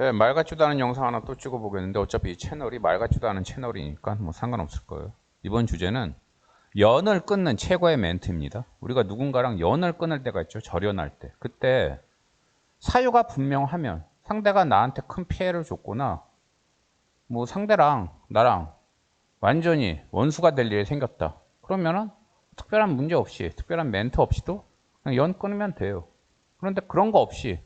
네, 말 같지도 않은 영상 하나 또 찍어보겠는데 어차피 이 채널이 말 같지도 않은 채널이니까 뭐 상관없을 거예요. 이번 주제는 연을 끊는 최고의 멘트입니다. 우리가 누군가랑 연을 끊을 때가 있죠. 절연할 때. 그때 사유가 분명하면 상대가 나한테 큰 피해를 줬거나 뭐 상대랑 나랑 완전히 원수가 될 일이 생겼다. 그러면은 특별한 문제 없이 특별한 멘트 없이도 그냥 연 끊으면 돼요. 그런데 그런 거 없이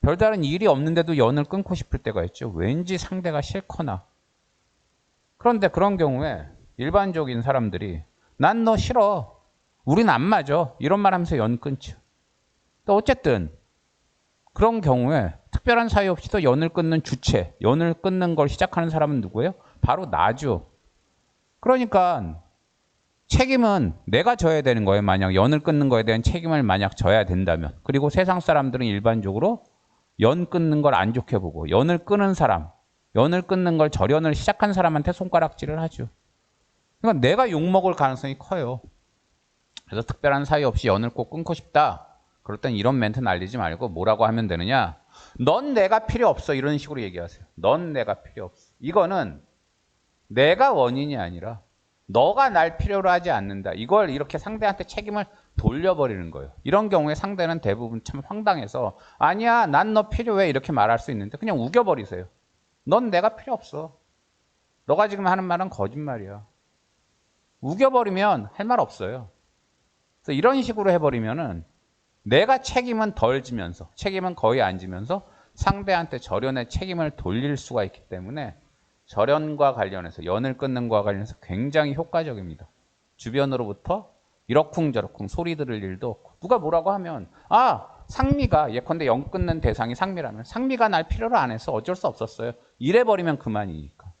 별다른 일이 없는데도 연을 끊고 싶을 때가 있죠. 왠지 상대가 싫거나. 그런데 그런 경우에 일반적인 사람들이 난 너 싫어. 우린 안 맞아. 이런 말 하면서 연 끊죠. 또 어쨌든 그런 경우에 특별한 사유 없이도 연을 끊는 주체, 연을 끊는 걸 시작하는 사람은 누구예요? 바로 나죠. 그러니까 책임은 내가 져야 되는 거예요. 만약 연을 끊는 거에 대한 책임을 만약 져야 된다면. 그리고 세상 사람들은 일반적으로 연 끊는 걸 안 좋게 보고 연을 끊은 사람, 연을 끊는 걸 절연을 시작한 사람한테 손가락질을 하죠. 그러니까 내가 욕먹을 가능성이 커요. 그래서 특별한 사유 없이 연을 꼭 끊고 싶다. 그럴 땐 이런 멘트 날리지 말고 뭐라고 하면 되느냐. 넌 내가 필요 없어. 이런 식으로 얘기하세요. 넌 내가 필요 없어. 이거는 내가 원인이 아니라 너가 날 필요로 하지 않는다. 이걸 이렇게 상대한테 책임을 돌려버리는 거예요. 이런 경우에 상대는 대부분 참 황당해서 아니야, 난 너 필요해. 이렇게 말할 수 있는데 그냥 우겨버리세요. 넌 내가 필요 없어. 너가 지금 하는 말은 거짓말이야. 우겨버리면 할 말 없어요. 그래서 이런 식으로 해버리면은 내가 책임은 덜 지면서 책임은 거의 안 지면서 상대한테 절연의 책임을 돌릴 수가 있기 때문에 절연과 관련해서 연을 끊는 거와 관련해서 굉장히 효과적입니다. 주변으로부터 이러쿵저러쿵 소리 들을 일도 없고 누가 뭐라고 하면 아 상미가 예컨대 연 끊는 대상이 상미라면 상미가 날 필요로 안 해서 어쩔 수 없었어요. 이래버리면 그만이니까.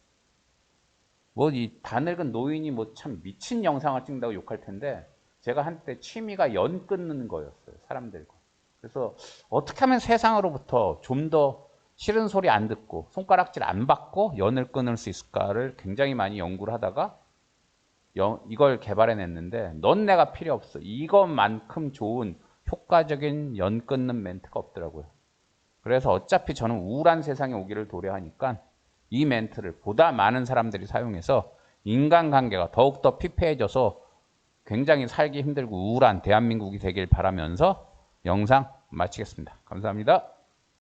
뭐 이 다 늙은 노인이 뭐 참 미친 영상을 찍는다고 욕할 텐데 제가 한때 취미가 연 끊는 거였어요. 사람들과. 그래서 어떻게 하면 세상으로부터 좀더 싫은 소리 안 듣고 손가락질 안 받고 연을 끊을 수 있을까를 굉장히 많이 연구를 하다가 여- 이걸 개발해냈는데 넌 내가 필요 없어. 이것만큼 좋은 효과적인 연 끊는 멘트가 없더라고요. 그래서 어차피 저는 우울한 세상에 오기를 도래하니까 이 멘트를 보다 많은 사람들이 사용해서 인간관계가 더욱더 피폐해져서 굉장히 살기 힘들고 우울한 대한민국이 되길 바라면서 영상 마치겠습니다. 감사합니다.